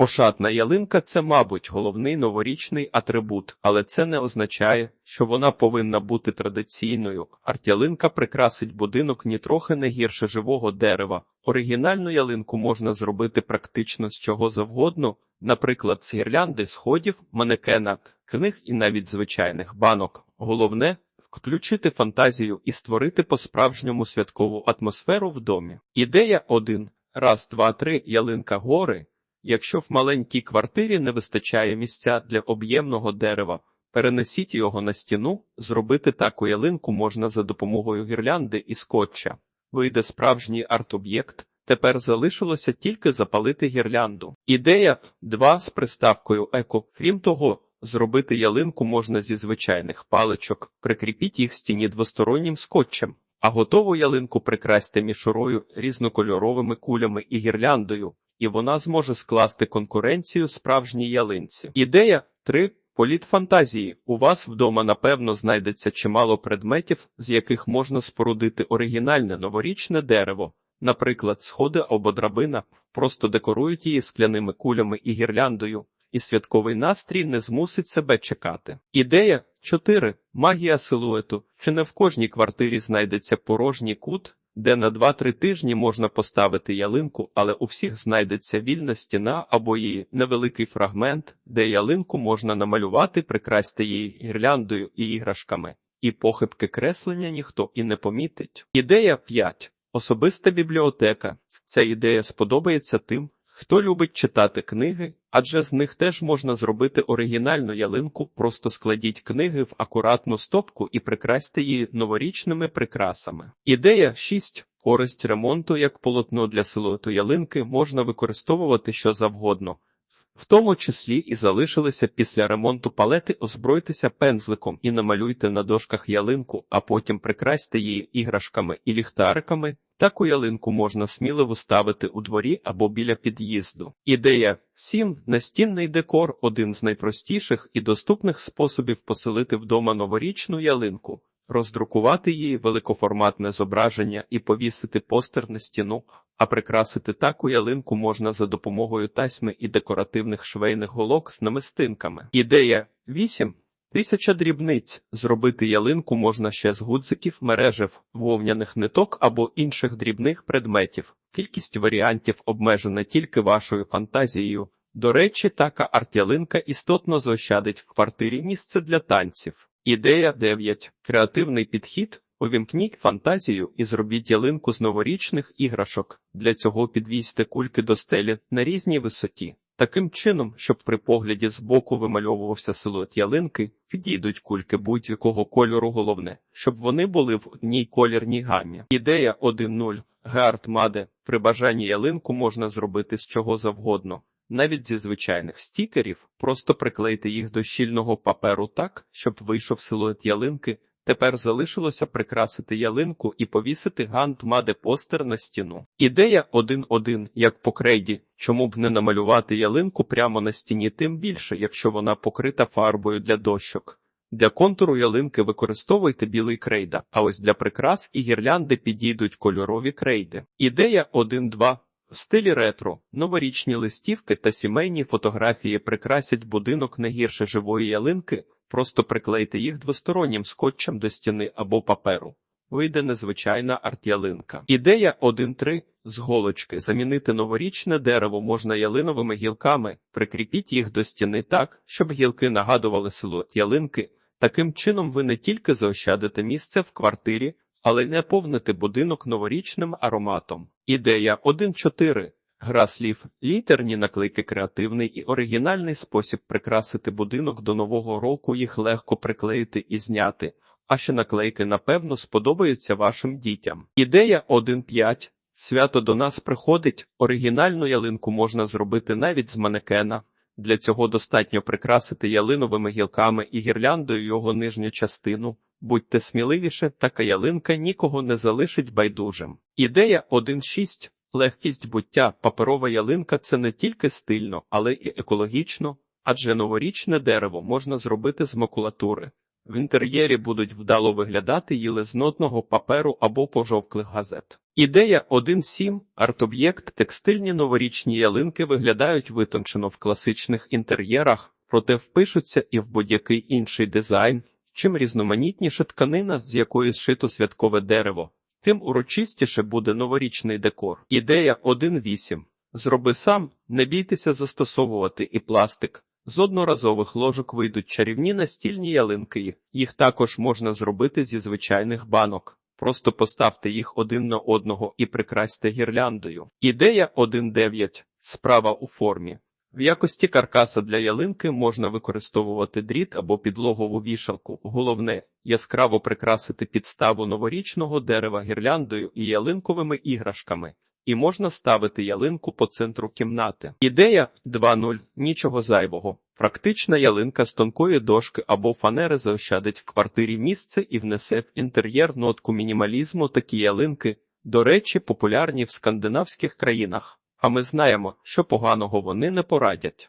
Ошатна ялинка це, мабуть, головний новорічний атрибут, але це не означає, що вона повинна бути традиційною. Арт-ялинка прикрасить будинок нітрохи не гірше живого дерева. Оригінальну ялинку можна зробити практично з чого завгодно, наприклад, з гірлянди, сходів, манекена, книг і навіть звичайних банок. Головне включити фантазію і створити по-справжньому святкову атмосферу в домі. Ідея 1. Раз, два, три. Ялинка гори. Якщо в маленькій квартирі не вистачає місця для об'ємного дерева, перенесіть його на стіну, зробити таку ялинку можна за допомогою гірлянди і скотча. Вийде справжній арт-об'єкт, тепер залишилося тільки запалити гірлянду. Ідея 2 з приставкою еко. Крім того, зробити ялинку можна зі звичайних паличок, прикріпіть їх стіні двостороннім скотчем, а готову ялинку прикрасьте мішурою, різнокольоровими кулями і гірляндою і вона зможе скласти конкуренцію справжній ялинці. Ідея 3. Політ фантазії. У вас вдома, напевно, знайдеться чимало предметів, з яких можна спорудити оригінальне новорічне дерево, наприклад, сходи або драбина, просто декорують її скляними кулями і гірляндою, і святковий настрій не змусить себе чекати. Ідея 4. Магія силуету. Чи не в кожній квартирі знайдеться порожній кут, де на 2-3 тижні можна поставити ялинку, але у всіх знайдеться вільна стіна або її невеликий фрагмент, де ялинку можна намалювати, прикрасти її гірляндою і іграшками, і похибки креслення ніхто і не помітить. Ідея 5. Особиста бібліотека. Ця ідея сподобається тим, хто любить читати книги, адже з них теж можна зробити оригінальну ялинку, просто складіть книги в акуратну стопку і прикрасьте її новорічними прикрасами. Ідея 6. Користь ремонту як полотно для силуету ялинки можна використовувати що завгодно. В тому числі і залишилися після ремонту палети, озбройтеся пензликом і намалюйте на дошках ялинку, а потім прикрасьте її іграшками і ліхтариками. Таку ялинку можна сміливо ставити у дворі або біля під'їзду. Ідея 7. Настінний декор один з найпростіших і доступних способів поселити вдома новорічну ялинку, роздрукувати її великоформатне зображення і повісити постер на стіну, а прикрасити таку ялинку можна за допомогою тасьми і декоративних швейних голок з намистинками. Ідея 8. Тисяча дрібниць. Зробити ялинку можна ще з гудзиків, мережев, вовняних ниток або інших дрібних предметів. Кількість варіантів обмежена тільки вашою фантазією. До речі, така арт-ялинка істотно заощадить в квартирі місце для танців. Ідея 9. Креативний підхід. Увімкніть фантазію і зробіть ялинку з новорічних іграшок. Для цього підвісьте кульки до стелі на різній висоті. Таким чином, щоб при погляді збоку вимальовувався силует ялинки, підійдуть кульки будь-якого кольору головне, щоб вони були в одній колірній гамі. Ідея 1.0. Гард Маде. При бажанні ялинку можна зробити з чого завгодно. Навіть зі звичайних стікерів, просто приклейте їх до щільного паперу так, щоб вийшов силует ялинки. Тепер залишилося прикрасити ялинку і повісити гант маде постер на стіну. Ідея 1.1, як по крейді, чому б не намалювати ялинку прямо на стіні, тим більше, якщо вона покрита фарбою для дощок. Для контуру ялинки використовуйте білий крейда, а ось для прикрас і гірлянди підійдуть кольорові крейди. Ідея 1.2. В стилі ретро, новорічні листівки та сімейні фотографії прикрасять будинок не гірше живої ялинки, просто приклейте їх двостороннім скотчем до стіни або паперу. Вийде незвичайна арт-ялинка. Ідея 1.3. З голочки замінити новорічне дерево можна ялиновими гілками, прикріпіть їх до стіни так, щоб гілки нагадували силует ялинки. Таким чином ви не тільки заощадите місце в квартирі, але й наповните будинок новорічним ароматом. Ідея 1.4. Гра слів, літерні наклейки креативний і оригінальний спосіб прикрасити будинок до нового року, їх легко приклеїти і зняти, а ще наклейки, напевно, сподобаються вашим дітям. Ідея 1.5. Свято до нас приходить, оригінальну ялинку можна зробити навіть з манекена. Для цього достатньо прикрасити ялиновими гілками і гірляндою його нижню частину. Будьте сміливіше, така ялинка нікого не залишить байдужим. Ідея 1.6. Легкість буття паперова ялинка це не тільки стильно, але й екологічно, адже новорічне дерево можна зробити з макулатури. В інтер'єрі будуть вдало виглядати їли з паперу або пожовклих газет. Ідея 1.7. Арт-об'єкт текстильні новорічні ялинки виглядають витончено в класичних інтер'єрах, проте впишуться і в будь-який інший дизайн. Чим різноманітніша тканина, з якої зшито святкове дерево, тим урочистіше буде новорічний декор. Ідея 1.8. Зроби сам, не бійтеся застосовувати і пластик. З одноразових ложок вийдуть чарівні настільні ялинки. Їх також можна зробити зі звичайних банок. Просто поставте їх один на одного і прикрасьте гірляндою. Ідея 1.9. Справа у формі. В якості каркаса для ялинки можна використовувати дріт або підлогову вішалку. Головне яскраво прикрасити підставу новорічного дерева гірляндою і ялинковими іграшками. І можна ставити ялинку по центру кімнати. Ідея 2.0. Нічого зайвого. Практична ялинка з тонкої дошки або фанери заощадить в квартирі місце і внесе в інтер'єр нотку мінімалізму. Такі ялинки, до речі, популярні в скандинавських країнах. А ми знаємо, що поганого вони не порадять.